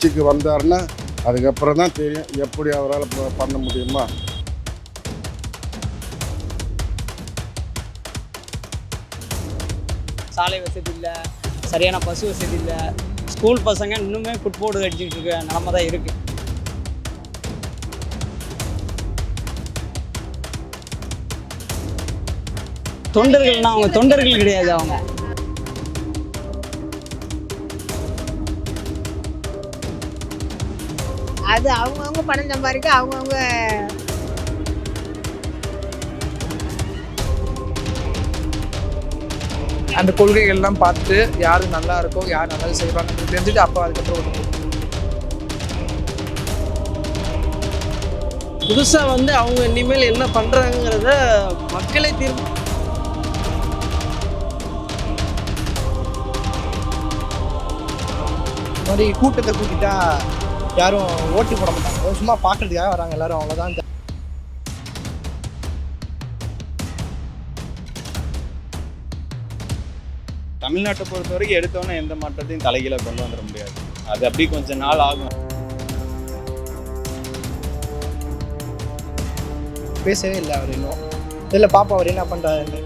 கட்சிக்கு வந்தாருன்னா அதுக்கப்புறம் தான் தெரியும் எப்படி அவரால் பண்ண முடியுமா. சாலை வசதி இல்லை சரியான பஸ் வசதி இல்லை ஸ்கூல் பசங்க இன்னுமே ஃபுட்போர்டு அடிச்சுட்டு இருக்க நிலமை தான் இருக்குது தொண்டர்கள்னா அவங்க தொண்டர்கள் கிடையாது அவங்க. அது அவங்கவுங்க பணம் சம்பாதிக்க அவங்கவுங்க அந்த கொள்கைகள்லாம் பார்த்து யார் நல்லா இருக்கோ யார் நல்லது செய்வாங்கன்னு தெரிஞ்சுட்டு அப்போ அதுக்கப்புறம். புதுசாக வந்து அவங்க இனிமேல் என்ன பண்ணுறாங்கிறத மக்களே தீர்ப்பு இந்த மாதிரி கூட்டத்தை கூட்டிட்டா யாரும் ஓட்டு போட மாட்டாங்க. சும்மா பார்க்கறதுக்காக வராங்க எல்லாரும் அவ்வளோதான் தமிழ்நாட்டை பொறுத்த வரைக்கும் எடுத்தோன்னே எந்த மாற்றத்தையும் தலைகீழ கொண்டு வந்துட முடியாது. அது அப்படி கொஞ்சம் நாள் ஆகும். பேசவே இல்லை அவர் இன்னும். இதில் பாப்பா அவர் என்ன பண்ணுறாருன்னு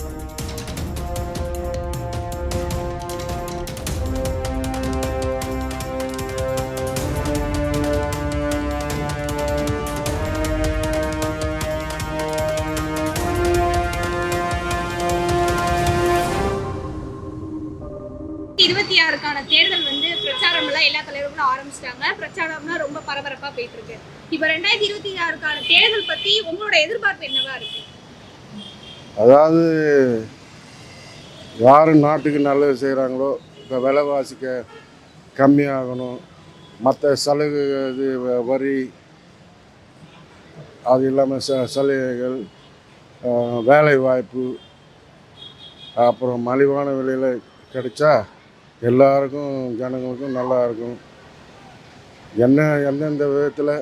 இருபத்தி ஆறுக்கான தேர்தல் வந்து பிரச்சாரம் எல்லாம் எல்லா தலைவர்களும் ஆரம்பிச்சிட்டாங்க. பிரச்சாரம்னா ரொம்ப பரபரப்பா போயிட்டு இருக்கு இப்ப ரெண்டாயிரத்தி இருபத்தி ஆறுக்கான தேர்தல் பத்தி உங்களோட எதிர்பார்ப்பு என்னவா இருக்கு? அதாவது யார் நாட்டுக்கு நல்லது செய்கிறாங்களோ இப்போ விலைவாசிக்க கம்மியாகணும். மற்ற சலுகை இது வரி அது இல்லாமல் ச சலுகைகள் வேலைவாய்ப்பு வேலை வாய்ப்பு அப்புறம் மலிவான விலையில் கிடைச்சா எல்லாருக்கும் ஜனங்களுக்கும் நல்லா இருக்கும். என்ன எந்தெந்த விதத்தில்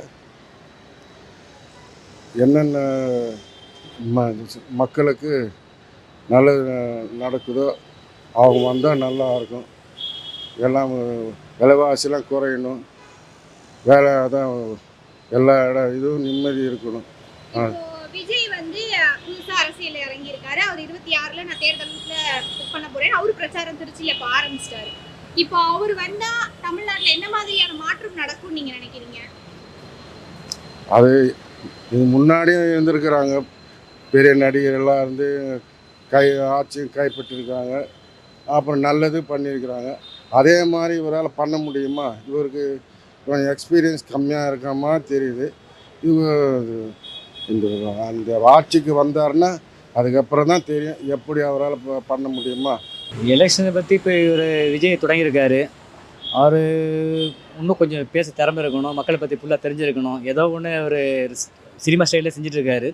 என்னென்ன ம மக்களுக்கு நல்லது நடக்குதோ அவங்க வந்தால் நல்லா இருக்கும். எல்லாம் விலைவாசிலாம் குறையணும். வேலை தான் எல்லா இடம் இதுவும் நிம்மதி இருக்கணும். ஆ. இப்போ விஜய் வந்து புதுசா அரசியல் இறங்கி இருக்காரு அவர் இருபத்தி ஆறுல நான் தேர்தலுக்குள்ள புக் பண்ண போறேன் அவரு பிரச்சாரம் திருச்சியில இப்ப ஆரம்பிச்சிட்டாரு. இப்போ அவர் வந்தா தமிழ்நாட்டுல என்ன மாதிரியான மாற்றம் நடக்கும் நீங்க நினைக்கிறீங்க? அது இது முன்னாடியும் இருந்திருக்கிறாங்க. பெரிய நடிகரெல்லாம் இருந்து கை ஆட்சியும் கைப்பற்றிருக்காங்க அப்புறம் நல்லது பண்ணியிருக்கிறாங்க. அதே மாதிரி இவரால் பண்ண முடியுமா? இவருக்கு கொஞ்சம் எக்ஸ்பீரியன்ஸ் கம்மியாக இருக்க மாதிரி தெரியுது. இவர் இந்த அந்த ஆட்சிக்கு வந்தாருன்னா அதுக்கப்புறம் தான் தெரியும் எப்படி அவரால் பண்ண முடியுமா. எலெக்ஷனை பற்றி இப்போ இவர் விஜய் தொடங்கியிருக்காரு. அவர் இன்னும் கொஞ்சம் பேச திறமை இருக்கணும் மக்களை பற்றி ஃபுல்லாக தெரிஞ்சிருக்கணும். ஏதோ ஒன்று அவர் சினிமா ஸ்டைலில் செஞ்சுட்டு இருக்காரு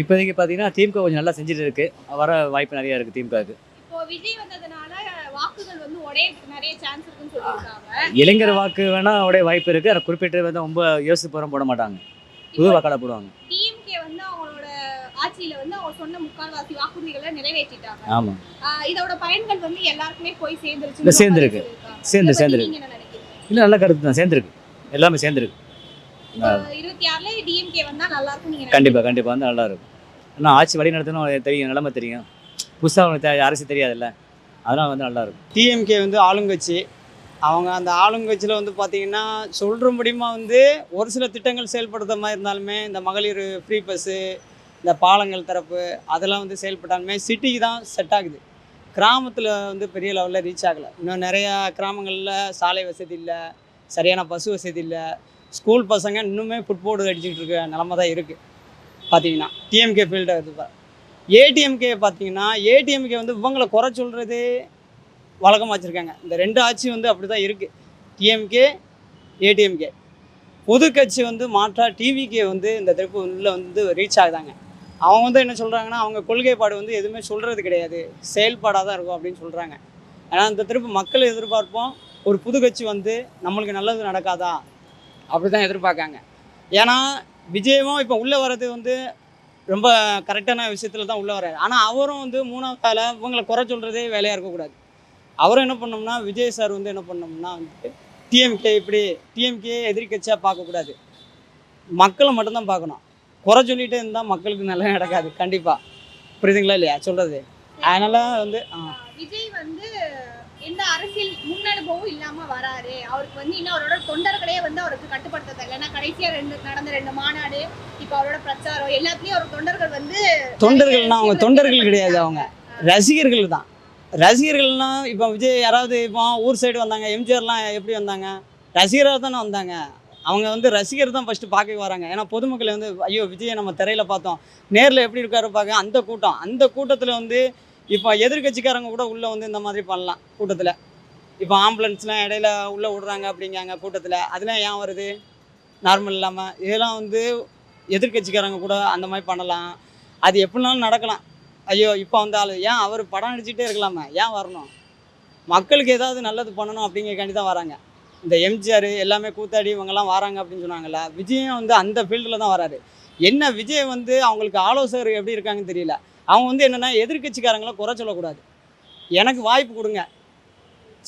இப்போதைக்கு பார்த்தீங்கன்னா திமுக கொஞ்சம் நல்லா செஞ்சுட்டு இருக்கு வர வாய்ப்பு நிறையா இருக்குது திமுகவுக்கு. இப்போ விஜய் வந்ததுனால வாக்குகள் வந்து உடையறதுக்கு நிறைய சான்ஸ் இருக்குன்னு சொல்லியிருக்காங்க. இளைஞர் வாக்கு வேணால் உடைய வாய்ப்பு இருக்குது ஆனால் குறிப்பிட்டு வந்து ரொம்ப யோசித்து போகிற போட மாட்டாங்க. புது வாக்காளர் போடுவாங்க. ஆட்சியில வந்து அவங்க சொன்ன முக்கால்வாசி வாக்குறுதிகளை நிறைவேற்றிட்டாங்க. ஆமாம் ஆஹ் இதோட பயன்கள் வந்து எல்லாருக்குமே போய் சேர்ந்துருச்சு. சேர்ந்திருக்கு. சேர்ந்து சேர்ந்துருக்கு. இல்லை நல்ல கருத்து தான். சேர்ந்துருக்கு. எல்லாமே சேர்ந்துருக்கு. இருபத்தி ஆறுல டிஎம்கே வந்தா நல்லா இருக்கும் நீங்க கண்டிப்பாக கண்டிப்பாக வந்து நல்லா இருக்கும் ஆனால் ஆட்சி வழி நடத்தணும் தெரியும். நிலைமை தெரியும். புதுசாக அவனுக்கு தெ- அரசு தெரியாதுல்ல. அதனால் வந்து நல்லா இருக்கும் டிஎம்கே வந்து ஆளுங்கட்சி. அவங்க அந்த ஆளுங்கட்சியில் வந்து பார்த்தீங்கன்னா சொல்கிற முடியுமா வந்து ஒரு சில திட்டங்கள் செயல்படுத்த மாதிரி இருந்தாலுமே இந்த மகளிர் ஃப்ரீ பஸ்ஸு இந்த பாலங்கள் தரப்பு அதெல்லாம் வந்து செயல்பட்டாலுமே சிட்டிக்கு தான் செட் ஆகுது. கிராமத்தில் வந்து பெரிய லெவலில் ரீச் ஆகலை. இன்னும் நிறையா கிராமங்களில் சாலை வசதி இல்லை சரியான பஸ் வசதி இல்லை. ஸ்கூல் பசங்க இன்னுமே ஃபுட்போர்டு அடிச்சுக்கிட்டு இருக்க நிலமை தான் இருக்குது பார்த்தீங்கன்னா டிஎம்கே ஃபீல்டை இது ஏடிஎம்கே பார்த்தீங்கன்னா ஏடிஎம்கே வந்து இவங்களை குறை சொல்கிறது வழக்கமாக வச்சுருக்காங்க. இந்த ரெண்டு ஆட்சி வந்து அப்படி தான் இருக்குது டிஎம்கே ஏடிஎம்கே பொது கட்சி வந்து மாற்றா டிவிகே வந்து இந்த திருப்பு உள்ளே வந்து ரீச் ஆகுதாங்க. அவங்க வந்து என்ன சொல்கிறாங்கன்னா அவங்க கொள்கைப்பாடு வந்து எதுவுமே சொல்கிறது கிடையாது. செயல்பாடாக தான் இருக்கும் அப்படின்னு சொல்கிறாங்க ஏன்னா இந்த திருப்பு மக்கள் எதிர்பார்ப்போம் ஒரு புது கட்சி வந்து நம்மளுக்கு நல்லது நடக்காதா? அப்படி தான் எதிர்பார்க்காங்க. ஏன்னா விஜயமும் இப்போ உள்ளே வர்றது வந்து ரொம்ப கரெக்டான விஷயத்தில் தான் உள்ளே வர்றாரு. ஆனால் அவரும் வந்து மூணாவது கால இவங்களை குறை சொல்கிறதே வேலையாக இருக்கக்கூடாது அவரும் என்ன பண்ணோம்னா விஜய் சார் வந்து என்ன பண்ணோம்னா வந்து டிஎம்கே இப்படி டிஎம்கே எதிர்கட்சியாக பார்க்கக்கூடாது. மக்களை மட்டும்தான் பார்க்கணும். குறை சொல்லிகிட்டே இருந்தால் மக்களுக்கு நல்லா நடக்காது. கண்டிப்பாக புரியுதுங்களா இல்லையா? சொல்கிறது அதனால் வந்து விஜய் வந்து எந்த அரசியல் முன்னனுபவம் இல்லாம வராரு. அவருக்கு வந்து இன்னும் அவரோட தொண்டர்களே வந்து அவருக்கு கட்டுப்படுத்த தெரியல ஏன்னா கடைசியா ரெண்டு நடந்த ரெண்டு மாநாடு இப்ப அவரோட பிரச்சாரம் எல்லாத்துலயும் அவர் தொண்டர்கள் வந்து தொண்டர்கள்னா அவங்க தொண்டர்கள் கிடையாது அவங்க. ரசிகர்கள் தான். ரசிகர்கள்னா இப்போ விஜய் யாராவது இப்போ ஊர் சைடு வந்தாங்க எம்ஜிஆர்லாம் எப்படி வந்தாங்க? ரசிகராக தானே வந்தாங்க. அவங்க வந்து ரசிகர் தான் ஃபஸ்ட்டு பார்க்க வராங்க. ஏன்னா பொதுமக்கள் வந்து ஐயோ விஜயை நம்ம திரையில் பார்த்தோம். நேரில் எப்படி இருக்காரு பார்க்க அந்த கூட்டம். அந்த கூட்டத்தில் வந்து இப்போ எதிர்கட்சிக்காரங்க கூட உள்ளே வந்து இந்த மாதிரி பண்ணலாம் கூட்டத்தில். இப்போ ஆம்புலன்ஸ்லாம் இடையில உள்ளே விடுறாங்க அப்படிங்காங்க கூட்டத்தில். அதெல்லாம் ஏன் வருது? நார்மல் இல்லாமல் இதெல்லாம் வந்து எதிர்க்கட்சிக்காரங்க கூட அந்த மாதிரி பண்ணலாம். அது எப்படினாலும் நடக்கலாம். ஐயோ இப்போ வந்தாலும் ஏன் அவர் படம் நடிச்சுட்டே இருக்கலாமே? ஏன் வரணும்? மக்களுக்கு ஏதாவது நல்லது பண்ணணும் அப்படிங்கிறக்காண்டி தான் வராங்க. இந்த எம்ஜிஆர் எல்லாமே கூத்தாடி இவங்கெல்லாம் வராங்க அப்படின்னு சொன்னாங்கல்ல விஜயும் வந்து அந்த ஃபீல்டில் தான் வராரு. என்ன விஜய் வந்து அவங்களுக்கு ஆலோசகர் எப்படி இருக்காங்கன்னு தெரியல. அவங்க வந்து என்னென்னா எதிர்க்கட்சிக்காரங்கள குறை சொல்லக்கூடாது. எனக்கு வாய்ப்பு கொடுங்க.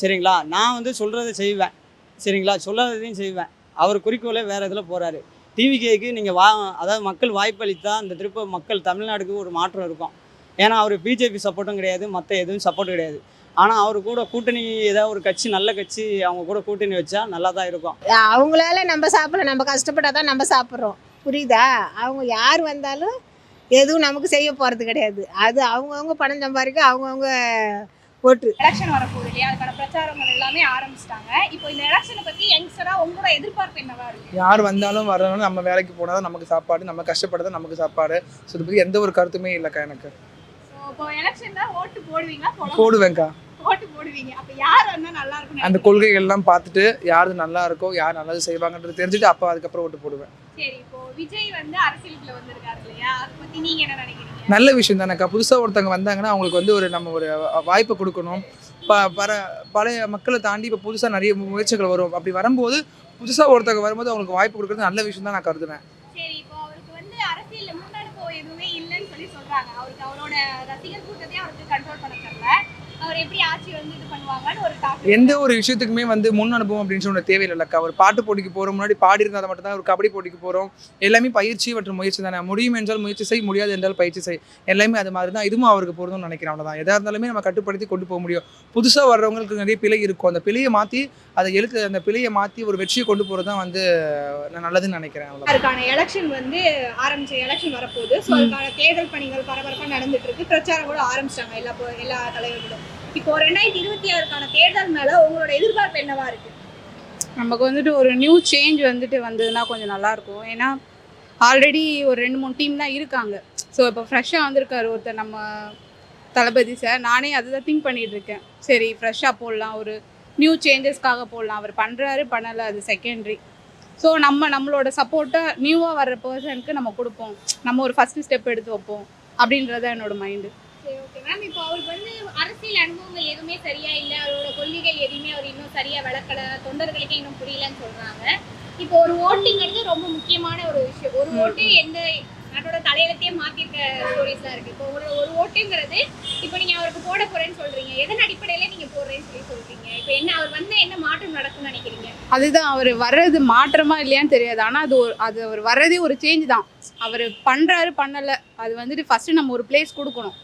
சரிங்களா? நான் வந்து சொல்கிறத செய்வேன். சரிங்களா? சொல்லாததையும் செய்வேன். அவர் குறிக்கோளே வேறு இதில் போகிறாரு டிவிகேக்கு நீங்கள் வா அதாவது மக்கள் வாய்ப்பளித்தா இந்த திருப்ப மக்கள் தமிழ்நாடுக்கு ஒரு மாற்றம் இருக்கும். ஏன்னா அவர் பிஜேபி சப்போர்ட்டும் கிடையாது மற்ற எதுவும் சப்போர்ட் கிடையாது. ஆனால் அவர் கூட கூட்டணி ஏதாவது ஒரு கட்சி நல்ல கட்சி அவங்க கூட கூட்டணி வச்சா நல்லா தான் இருக்கும் அவங்களால நம்ம சாப்பிடல நம்ம கஷ்டப்பட்டா தான் நம்ம சாப்பிட்றோம். புரியுதா? அவங்க யார் வந்தாலும் எதுவும் நமக்கு செய்ய போகிறது கிடையாது. அது அவங்கவுங்க பணம் சம்பாதிக்க அவங்கவுங்க ஓட்டு. எலெக்ஷன் வரப்போகுது இல்லையா? அதுக்கான பிரச்சாரங்கள் எல்லாமே ஆரம்பிச்சிட்டாங்க. இப்போ இந்த எலெக்ஷனை பத்தி யங்ஸ்டரா உங்களோட எதிர்பார்ப்பு என்னவா இருக்கு? யார் வந்தாலும் வரணும் நம்ம வேலைக்கு போனால் தான் நமக்கு சாப்பாடு நம்ம கஷ்டப்பட்டதான் நமக்கு சாப்பாடு. ஸோ இதை பற்றி எந்த ஒரு கருத்துமே இல்லைக்கா எனக்கு. போடுவேங்க்கா அந்த கொள்கைகள்லாம் பார்த்துட்டு யார் நல்லா இருக்கோ யார் நல்லது செய்வாங்கன்றது தெரிஞ்சுட்டு அப்போ அதுக்கப்புறம் ஓட்டு போடுவேன். நல்ல விஷயம் தானேக்கா. புதுசாக ஒருத்தவங்க வந்தாங்கன்னா அவங்களுக்கு வந்து ஒரு நம்ம ஒரு வாய்ப்பை கொடுக்கணும். ப பர பழைய மக்களை தாண்டி இப்போ புதுசாக நிறைய முயற்சிகள் வரும். அப்படி வரும்போது புதுசாக ஒருத்தவங்க வரும்போது அவங்களுக்கு வாய்ப்பு கொடுக்குறது நல்ல விஷயம் தான் நான் கருதுவேன் சரி இப்போ அவருக்கு வந்து அரசியல்ல முன்னெடுப்பு எதுவுமே இல்லைன்னு சொல்லி சொல்றாங்க அவருக்கு அவரோட ரசிகர் கூட்டத்தையும் அவருக்கு கண்ட்ரோல் பண்ண தெரியல அவர் எப்படி ஆட்சி வந்து இது பண்ணுவாங்கன்னு ஒரு டாக் எந்த ஒரு விஷயத்துக்குமே வந்து முன் அனுபவம் அப்படின்னு சொல்ல தேவையில்லைக்கா ஒரு பாட்டு போட்டிக்கு போகிறோம் முன்னாடி பாடி இருந்தால் மட்டும் தான் ஒரு கபடி போட்டிக்கு போகிறோம் எல்லாமே பயிற்சி மற்றும் முயற்சி தானே. முடியும் என்றால் முயற்சி செய் முடியாது என்றால் பயிற்சி செய். எல்லாமே அது மாதிரி தான் இதுவும் அவருக்கு பொருந்தும்னு நினைக்கிறேன் அவ்வளோதான் எதாக இருந்தாலுமே நம்ம கட்டுப்படுத்தி கொண்டு போக முடியும். புதுசாக வர்றவங்களுக்கு நிறைய பிழை இருக்கும். அந்த பிழையை மாற்றி அதை எழுத்து அந்த பிழையை மாற்றி ஒரு வெற்றியை கொண்டு போகிறது தான் வந்து நான் நல்லதுன்னு நினைக்கிறேன் அதுக்கான எலெக்ஷன் வந்து ஆரம்பிச்ச எலெக்ஷன் வரப்போகுது. ஸோ அதுக்கான தேர்தல் பணிகள் பரபரப்பாக நடந்துட்டு இருக்கு. பிரச்சாரம் கூட ஆரம்பிச்சிட்டாங்க. எல்லா எல்லா தலைவர்களும். இப்போ ரெண்டாயிரத்தி இருபத்தி ஆறுக்கான தேர்தல் மேல உங்களோட எதிர்பார்ப்பு என்னவா இருக்கு? நமக்கு வந்துட்டு ஒரு நியூ சேஞ்ச் வந்துட்டு வந்ததுன்னா கொஞ்சம் நல்லாயிருக்கும் ஏன்னா ஆல்ரெடி ஒரு ரெண்டு மூணு டீம் தான் இருக்காங்க. ஸோ இப்போ ஃப்ரெஷ்ஷாக வந்திருக்காரு ஒருத்தர் நம்ம தளபதி சார் நானே அதுதான் திங்க் பண்ணிட்டு இருக்கேன். சரி ஃப்ரெஷ்ஷாக போடலாம். ஒரு நியூ சேஞ்சஸ்க்காக போடலாம். அவர் பண்ணுறாரு பண்ணலை அது செகண்டரி ஸோ நம்ம நம்மளோட சப்போர்ட்டை நியூவாக வர்ற பர்சனுக்கு நம்ம கொடுப்போம். நம்ம ஒரு ஃபஸ்ட்டு ஸ்டெப் எடுத்து வைப்போம். அப்படின்றது என்னோட மைண்டு சரி ஓகே மேம் இப்போ அவருக்கு வந்து அரசியல் அனுபவங்கள் எதுவுமே சரியா இல்லை. அவரோட கொள்கைகள் எதுவுமே அவர் இன்னும் சரியா விளக்கல தொண்டர்களுக்கே இன்னும் புரியலன்னு சொல்றாங்க. இப்போ ஒரு ஓட்டுங்கிறது ரொம்ப முக்கியமான ஒரு விஷயம். ஒரு ஓட்டு எந்த நாட்டோட தலையெழுத்தையே மாத்திருக்க ஸ்டோரிஸ் தான் இருக்கு. இப்போ ஒரு ஒரு ஓட்டுங்கிறது இப்போ நீங்க அவருக்கு போட போறேன்னு சொல்றீங்க. எதன் அடிப்படையில நீங்க போடுறேன்னு சொல்லி சொல்றீங்க? இப்போ என்ன அவர் வந்தா என்ன மாற்றம் நடக்கும்னு நினைக்கிறீங்க? அதுதான் அவர் வர்றது மாற்றமா இல்லையான்னு தெரியாது. ஆனால் அது ஒரு அது அவர் வர்றதே ஒரு சேஞ்ச் தான். அவர் பண்ணுறாரு பண்ணலை. அது வந்துட்டு ஃபஸ்ட்டு நம்ம ஒரு பிளேஸ் கொடுக்கணும்.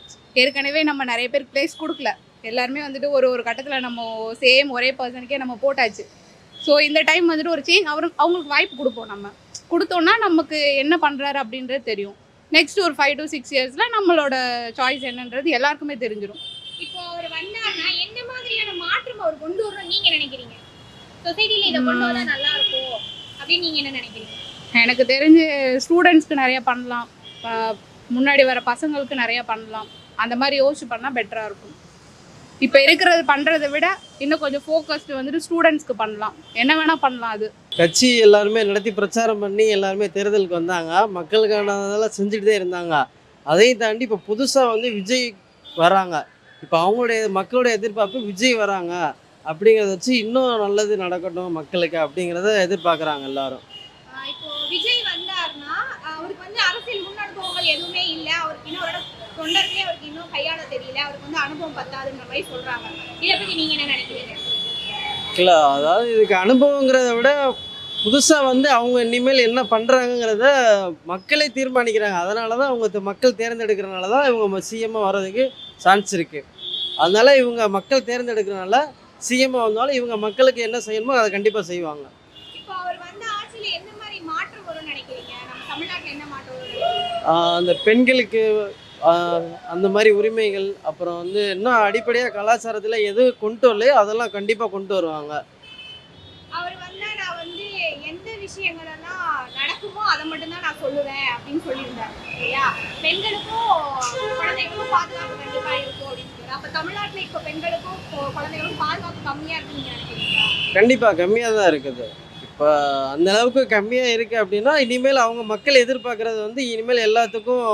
ஏற்கனவே நம்ம நிறைய பேர் பிளேஸ் கொடுக்கல. எல்லாருமே வந்துட்டு ஒரு ஒரு கட்டத்தில் நம்ம சேம் ஒரே பர்சனுக்கே நம்ம போட்டாச்சு. ஸோ இந்த டைம் வந்துட்டு ஒரு சேஞ்ச் அவரு அவங்களுக்கு வாய்ப்பு கொடுப்போம் நம்ம. கொடுத்தோன்னா நமக்கு என்ன பண்ணுறாரு அப்படின்றது தெரியும். நெக்ஸ்ட் ஒரு ஃபைவ் டு சிக்ஸ் இயர்ஸில் நம்மளோட சாய்ஸ் என்னன்றது எல்லாருக்குமே தெரிஞ்சிடும் இப்போ அவர் வந்தாருன்னா எந்த மாதிரியான மாற்றம் அவர் கொண்டு வரணும் நீங்க நினைக்கிறீங்க? சொசைட்டில இதை கொண்டு வந்தா நல்லா இருக்கும் அப்படின்னு நீங்க என்ன நினைக்கிறீங்க? எனக்கு தெரிஞ்சு ஸ்டூடெண்ட்ஸ்க்கு நிறைய பண்ணலாம். முன்னாடி வர பசங்களுக்கு நிறைய பண்ணலாம். அந்த மாதிரி யோசிச்சு பண்ணால் பெட்டராக இருக்கும். இப்போ இருக்கிறது பண்ணுறதை விட இன்னும் கொஞ்சம் ஃபோக்கஸ்டு வந்துட்டு ஸ்டூடெண்ட்ஸ்க்கு பண்ணலாம். என்ன வேணால் பண்ணலாம் அது. கட்சி எல்லாருமே நடத்தி பிரச்சாரம் பண்ணி எல்லாருமே தேர்தலுக்கு வந்தாங்க. மக்களுக்கானதெல்லாம் செஞ்சுட்டு தான் இருந்தாங்க. அதையும் தாண்டி இப்போ புதுசாக வந்து விஜய் வராங்க. இப்போ அவங்களுடைய மக்களுடைய எதிர்பார்ப்பு விஜய் வராங்க. அப்படிங்கிறத வச்சு இன்னும் நல்லது நடக்கட்டும் மக்களுக்கு அப்படிங்கிறத எதிர்பார்க்குறாங்க எல்லாரும். இப்போ விஜய் வந்தாருன்னா அவருக்கு வந்து அரசியல் முன் அனுபவங்கள் எதுவுமே இல்லை அவருக்கு இன்னும் அவரோட தொண்டர்களே அவருக்கு இன்னும் கையாள தெரியல. அவருக்கு வந்து அனுபவம் பத்தாதுன்ற மாதிரி சொல்றாங்க. இதை பத்தி நீங்க என்ன நினைக்கிறீங்க? இல்லை அதாவது இதுக்கு அனுபவங்கிறத விட புதுசாக வந்து அவங்க இனிமேல் என்ன பண்ணுறாங்கங்கிறத மக்களே தீர்மானிக்கிறாங்க. அதனால தான் அவங்க மக்கள் தேர்ந்தெடுக்கிறனால தான் இவங்க சிஎம்மாக வர்றதுக்கு சான்ஸ் இருக்குது அதனால இவங்க மக்கள் தேர்ந்தெடுக்கிறனால சிஎம்மாக வந்தாலும் இவங்க மக்களுக்கு என்ன செய்யணுமோ அதை கண்டிப்பாக செய்வாங்க. அந்த பெண்களுக்கு அந்த மாதிரி உரிமைகள் அப்புறம் வந்து இன்னும் அடிப்படையாக கலாச்சாரத்தில் எது கொண்டு வரலையோ அதெல்லாம் கண்டிப்பாக கொண்டு வருவாங்க. அவர் வந்தா நான் வந்து எந்த விஷயங்கள் எல்லாம் நடக்குமோ அதை மட்டும்தான் நான் சொல்லுவேன் அப்படின்னு சொல்லியிருந்தாரு இல்லையா? பெண்களுக்கும் குழந்தைகளுக்கும் பாதுகாப்பு கண்டிப்பா இருக்கும் அப்படின்னு அப்ப தமிழ்நாட்டுல இப்போ பெண்களுக்கும் குழந்தைகளுக்கும் பாதுகாப்பு கம்மியா இருக்குன்னு நினைக்கிறீங்களா? கண்டிப்பாக கம்மியாக தான் இருக்குது. இப்போ அந்த அளவுக்கு கம்மியாக இருக்குது அப்படின்னா இனிமேல் அவங்க மக்கள் எதிர்பார்க்குறது வந்து இனிமேல் எல்லாத்துக்கும்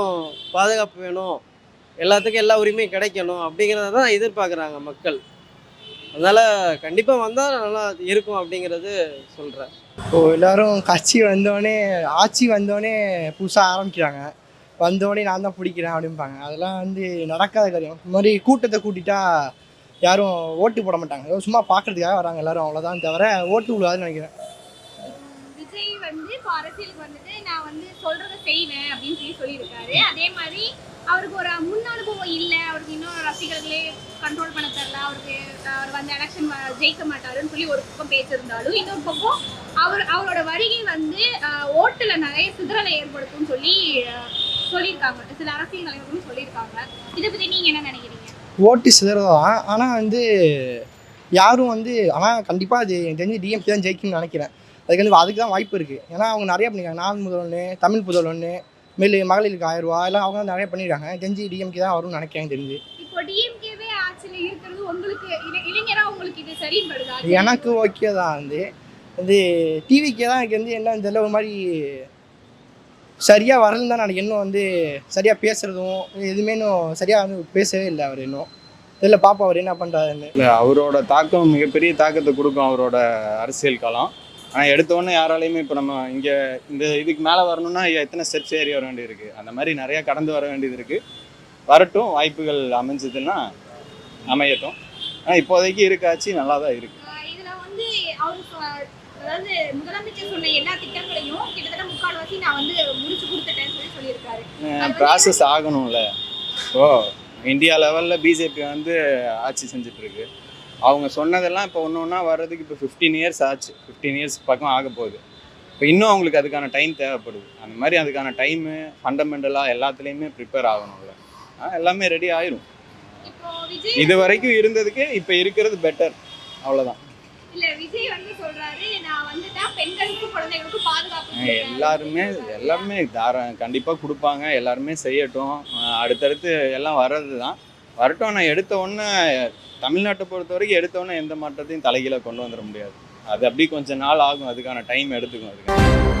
பாதுகாப்பு வேணும். எல்லாத்துக்கும் எல்லா உரிமையும் கிடைக்கணும் அப்படிங்கிறத தான் எதிர்பார்க்குறாங்க மக்கள். அதனால் கண்டிப்பாக வந்தால் நல்லா இருக்கும் அப்படிங்கிறது சொல்கிறேன் இப்போது எல்லோரும் கட்சி வந்தோடனே ஆட்சி வந்தோடனே புதுசாக ஆரம்பிக்கிறாங்க. வந்தோடனே நான் தான் பிடிக்கிறேன் அப்படிம்பாங்க. அதெல்லாம் வந்து நடக்காத காரியம். இந்த மாதிரி கூட்டத்தை கூட்டிட்டா யாரும் ஓட்டு போட மாட்டாங்க. சும்மா பார்க்கறதுக்காக வராங்க எல்லோரும் அவ்வளோதான் தவிர ஓட்டு விழுவாதுன்னு நினைக்கிறேன். விஜய் வந்து இப்போ அரசியலுக்கு வந்துட்டு நான் வந்து சொல்றதை செய்வேன் அப்படின்னு சொல்லி சொல்லியிருக்காரு. அதே மாதிரி அவருக்கு ஒரு முன் அனுபவம் இல்லை. அவருக்கு இன்னும் ரசிகர்களே கண்ட்ரோல் பண்ண தெரியல. அவருக்கு அவர் வந்து எலெக்ஷன் ஜெயிக்க மாட்டாருன்னு சொல்லி ஒரு பக்கம் பேசியிருந்தாலும் இன்னொரு பக்கம் அவர் அவரோட வருகை வந்து ஓட்டுல நிறைய சிதறலை ஏற்படுத்தும்னு சொல்லி சொல்லியிருக்காங்க. சில அரசியல் தலைவர்களும் சொல்லியிருக்காங்க. இதை பத்தி நீங்க என்ன நினைக்கிறீங்க? ஓட்டு சிதறதான் ஆனால் வந்து யாரும் வந்து ஆனால் கண்டிப்பாக அது எனக்கு தெரிஞ்சு டிஎம்கே தான் ஜெயிக்கும்னு நினைக்கிறேன். அதுக்கு வந்து அதுக்கு தான் வாய்ப்பு இருக்குது ஏன்னா அவங்க நிறையா பண்ணியிருக்காங்க நான் முதல்வன் தமிழ் புதல்வன் மேல் மகளிருக்கு ஆயிரம் ரூபா எல்லாம் அவங்க நிறைய பண்ணியிருக்காங்க தெரிஞ்சு டிஎம்கே தான் வரும்னு நினைக்கிறேன் எனக்கு தெரிஞ்சு எனக்கு ஓகே தான். வந்து இது டிவிக்கே தான் எனக்கு வந்து என்ன தெரியல ஒரு மாதிரி சரியாக வரலன்னு தான் நான் இன்னும் வந்து சரியாக பேசுகிறதும் எதுவுமே இன்னும் சரியாக வந்து பேசவே இல்லை அவர் இன்னும். தெரியல பாப்பா அவர் என்ன பண்ணுறாருன்னு இல்லை அவரோட தாக்கம் மிகப்பெரிய தாக்கத்தை கொடுக்கும் அவரோட அரசியல் காலம். ஆனால் எடுத்தோடனே யாராலையுமே இப்போ நம்ம இங்கே இந்த இதுக்கு மேலே வரணும்னா எத்தனை ஸ்டெப்ஸ் ஏறி வர வேண்டியது இருக்குது அந்த மாதிரி நிறையா கடந்து வர வேண்டியது இருக்குது வரட்டும் வாய்ப்புகள் அமைஞ்சதுன்னா அமையட்டும். ஆனால் இப்போதைக்கு இருக்காச்சு நல்லா தான் இருக்குது ஆஹ் இதுல வந்து அவர் சொ- அதாவது முதலமைச்சர் சொன்ன எல்லா திட்டங்களையும் கிட்டத்தட்ட முக்கால்வாசி நான் வந்து முடிச்சு கொடுத்துட்டேன்னு சொல்லி சொல்லியிருக்காரு. ப்ராசஸ் ஆகணும்ல. ஓ இந்தியா லெவலில் பிஜேபி வந்து ஆட்சி செஞ்சுட்டு இருக்கு. அவங்க சொன்னதெல்லாம் இப்போ ஒன்று ஒன்றா வர்றதுக்கு இப்போ ஃபிஃப்டீன் இயர்ஸ் ஆச்சு. ஃபிஃப்டீன் இயர்ஸ் பக்கம் ஆக போகுது. இப்போ இன்னும் அவங்களுக்கு அதுக்கான டைம் தேவைப்படுது. அந்த மாதிரி அதுக்கான டைமு ஃபண்டமெண்டலாக எல்லாத்துலேயுமே ப்ரிப்பேர் ஆகணும்ல. எல்லாமே ரெடி ஆயிரும். இது வரைக்கும் இருந்ததுக்கு இப்போ இருக்கிறது பெட்டர் அவ்வளோதான். எல்லாருமே எல்லாருமே தார கண்டிப்பாக கொடுப்பாங்க. எல்லாருமே செய்யட்டும். அடுத்தடுத்து எல்லாம் வர்றது தான் வரட்டும் ஆனால் எடுத்த உடனே தமிழ்நாட்டை பொறுத்த வரைக்கும் எடுத்த உடனே எந்த மாற்றத்தையும் தலைகீழ கொண்டு வந்துட முடியாது. அது அப்படி கொஞ்ச நாள் ஆகும் அதுக்கான டைம் எடுத்துக்கும் அதுக்கு